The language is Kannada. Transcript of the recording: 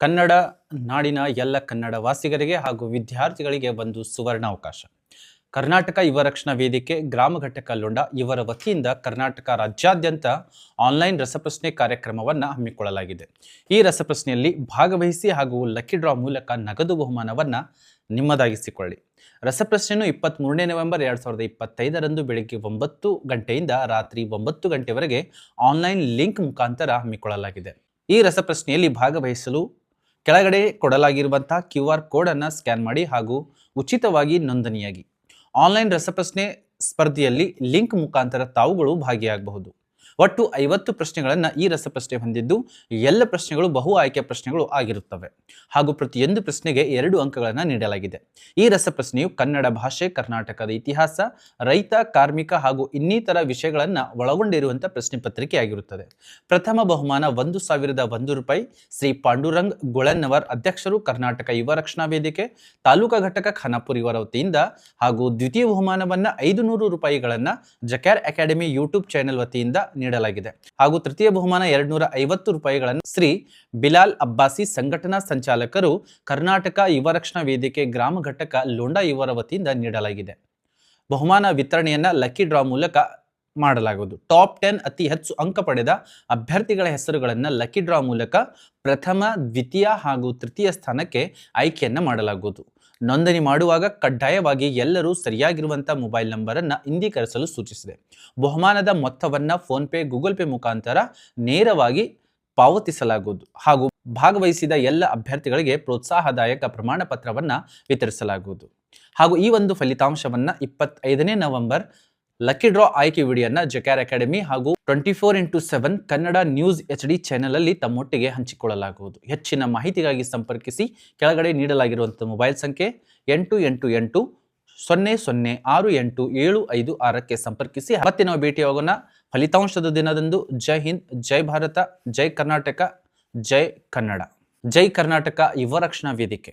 ಕನ್ನಡ ನಾಡಿನ ಎಲ್ಲ ಕನ್ನಡ ವಾಸಿಗರಿಗೆ ಹಾಗೂ ವಿದ್ಯಾರ್ಥಿಗಳಿಗೆ ಒಂದು ಸುವರ್ಣ ಅವಕಾಶ ಕರ್ನಾಟಕ ಯುವ ರಕ್ಷಣಾ ವೇದಿಕೆ, ಗ್ರಾಮ ಘಟಕ ಲೊಂಡ ಇವರ ವತಿಯಿಂದ ಕರ್ನಾಟಕ ರಾಜ್ಯಾದ್ಯಂತ ಆನ್ಲೈನ್ ರಸಪ್ರಶ್ನೆ ಕಾರ್ಯಕ್ರಮವನ್ನು ಹಮ್ಮಿಕೊಳ್ಳಲಾಗಿದೆ. ಈ ರಸಪ್ರಶ್ನೆಯಲ್ಲಿ ಭಾಗವಹಿಸಿ ಹಾಗೂ ಲಕ್ಕಿ ಡ್ರಾ ಮೂಲಕ ನಗದು ಬಹುಮಾನವನ್ನು ನಿಮ್ಮದಾಗಿಸಿಕೊಳ್ಳಿ. ರಸಪ್ರಶ್ನೆಯನ್ನು ಇಪ್ಪತ್ತ್ಮೂರನೇ ನವೆಂಬರ್ ಎರಡು ಸಾವಿರದ ಇಪ್ಪತ್ತೈದರಂದು ಬೆಳಗ್ಗೆ ಒಂಬತ್ತು ಗಂಟೆಯಿಂದ ರಾತ್ರಿ ಒಂಬತ್ತು ಗಂಟೆವರೆಗೆ ಆನ್ಲೈನ್ ಲಿಂಕ್ ಮುಖಾಂತರ ಹಮ್ಮಿಕೊಳ್ಳಲಾಗಿದೆ. ಈ ರಸಪ್ರಶ್ನೆಯಲ್ಲಿ ಭಾಗವಹಿಸಲು ಕೆಳಗಡೆ ಕೊಡಲಾಗಿರುವಂತಹ ಕ್ಯೂ ಆರ್ ಕೋಡನ್ನು ಸ್ಕ್ಯಾನ್ ಮಾಡಿ ಹಾಗೂ ಉಚಿತವಾಗಿ ನೋಂದಣಿಯಾಗಿ. ಆನ್ಲೈನ್ ರಸಪ್ರಶ್ನೆ ಸ್ಪರ್ಧೆಯಲ್ಲಿ ಲಿಂಕ್ ಮುಖಾಂತರ ತಾವುಗಳು ಭಾಗಿಯಾಗಬಹುದು. ಒಟ್ಟು ಐವತ್ತು ಪ್ರಶ್ನೆಗಳನ್ನು ಈ ರಸಪ್ರಶ್ನೆ ಹೊಂದಿದ್ದು ಎಲ್ಲ ಪ್ರಶ್ನೆಗಳು ಬಹು ಆಯ್ಕೆ ಪ್ರಶ್ನೆಗಳು ಆಗಿರುತ್ತವೆ. ಹಾಗೂ ಪ್ರತಿಯೊಂದು ಪ್ರಶ್ನೆಗೆ ಎರಡು ಅಂಕಗಳನ್ನು ನೀಡಲಾಗಿದೆ. ಈ ರಸಪ್ರಶ್ನೆಯು ಕನ್ನಡ ಭಾಷೆ, ಕರ್ನಾಟಕದ ಇತಿಹಾಸ, ರೈತ, ಕಾರ್ಮಿಕ ಹಾಗೂ ಇನ್ನಿತರ ವಿಷಯಗಳನ್ನು ಒಳಗೊಂಡಿರುವಂಥ ಪ್ರಶ್ನೆ ಪತ್ರಿಕೆಯಾಗಿರುತ್ತದೆ ಪ್ರಥಮ ಬಹುಮಾನ ಒಂದು ಸಾವಿರದ ಒಂದು ರೂಪಾಯಿ. ಶ್ರೀ ಪಾಂಡುರಂಗ್ ಗುಳನ್ನವರ್ ಅಧ್ಯಕ್ಷರು ಕರ್ನಾಟಕ ಯುವ ರಕ್ಷಣಾ ವೇದಿಕೆ, ತಾಲೂಕಾ ಘಟಕ ಖಾನಾಪುರ ಇವರ ವತಿಯಿಂದ ಹಾಗೂ ದ್ವಿತೀಯ ಬಹುಮಾನವನ್ನು ಐದು ನೂರು ರೂಪಾಯಿಗಳನ್ನು ಜಕ್ಯಾರ್ ಅಕಾಡೆಮಿ ಯೂಟ್ಯೂಬ್ ಚಾನೆಲ್ ವತಿಯಿಂದ ಹಾಗೂ ತೃತೀಯ ಬಹುಮಾನ ಎರಡ್ನೂರ ಐವತ್ತು ರೂಪಾಯಿಗಳನ್ನು ಶ್ರೀ ಬಿಲಾಲ್ ಅಬ್ಬಾಸಿ ಸಂಘಟನಾ ಸಂಚಾಲಕರು ಕರ್ನಾಟಕ ಯುವ ರಕ್ಷಣಾ ವೇದಿಕೆ ಗ್ರಾಮ ಘಟಕ ಲೋಂಡಾ ಯುವರ ವತಿಯಿಂದ ನೀಡಲಾಗಿದೆ. ಬಹುಮಾನ ವಿತರಣೆಯನ್ನ ಲಕ್ಕಿ ಡ್ರಾ ಮೂಲಕ ಮಾಡಲಾಗುವುದು. ಟಾಪ್ ಟೆನ್ ಅತಿ ಹೆಚ್ಚು ಅಂಕ ಪಡೆದ ಅಭ್ಯರ್ಥಿಗಳ ಹೆಸರುಗಳನ್ನು ಲಕ್ಕಿ ಡ್ರಾ ಮೂಲಕ ಪ್ರಥಮ, ದ್ವಿತೀಯ ಹಾಗೂ ತೃತೀಯ ಸ್ಥಾನಕ್ಕೆ ಆಯ್ಕೆಯನ್ನು ಮಾಡಲಾಗುವುದು. ನೋಂದಣಿ ಮಾಡುವಾಗ ಕಡ್ಡಾಯವಾಗಿ ಎಲ್ಲರೂ ಸರಿಯಾಗಿರುವಂಥ ಮೊಬೈಲ್ ನಂಬರನ್ನು ಇಂದೀಕರಿಸಲು ಸೂಚಿಸಿದೆ. ಬಹುಮಾನದ ಮೊತ್ತವನ್ನು ಫೋನ್ಪೇ ಗೂಗಲ್ ಪೇ ಮುಖಾಂತರ ನೇರವಾಗಿ ಪಾವತಿಸಲಾಗುವುದು ಹಾಗೂ ಭಾಗವಹಿಸಿದ ಎಲ್ಲ ಅಭ್ಯರ್ಥಿಗಳಿಗೆ ಪ್ರೋತ್ಸಾಹದಾಯಕ ಪ್ರಮಾಣ ಪತ್ರವನ್ನು ವಿತರಿಸಲಾಗುವುದು. ಹಾಗೂ ಈ ಒಂದು ಫಲಿತಾಂಶವನ್ನು ಇಪ್ಪತ್ತೈದನೇ ನವೆಂಬರ್ ಲಕ್ಕಿ ಡ್ರಾ ಆಯ್ಕೆ ವಿಡಿಯೋನ ಜಕಾರ್ ಅಕಾಡೆಮಿ ಹಾಗೂ twenty four into seven Kannada news H D ಚಾನೆಲಲ್ಲಿ ತಮ್ಮೊಟ್ಟಿಗೆ ಹಂಚಿಕೊಳ್ಳಲಾಗುವುದು. ಹೆಚ್ಚಿನ ಮಾಹಿತಿಗಾಗಿ ಸಂಪರ್ಕಿಸಿ, ಕೆಳಗಡೆ ನೀಡಲಾಗಿರುವಂಥ ಮೊಬೈಲ್ ಸಂಖ್ಯೆ ಎಂಟು ಎಂಟು ಎಂಟು ಸೊನ್ನೆ ಸೊನ್ನೆ ಆರು ಎಂಟು ಏಳು ಐದು ಆರಕ್ಕೆ ಸಂಪರ್ಕಿಸಿ. ಮತ್ತೆ ನಾವು ಭೇಟಿಯಾಗೋಣ ಫಲಿತಾಂಶದ ದಿನದಂದು ಜೈ ಹಿಂದ್, ಜೈ ಭಾರತ, ಜೈ ಕರ್ನಾಟಕ, ಜೈ ಕನ್ನಡ. ಜೈ ಕರ್ನಾಟಕ ಯುವ ರಕ್ಷಣಾ ವೇದಿಕೆ.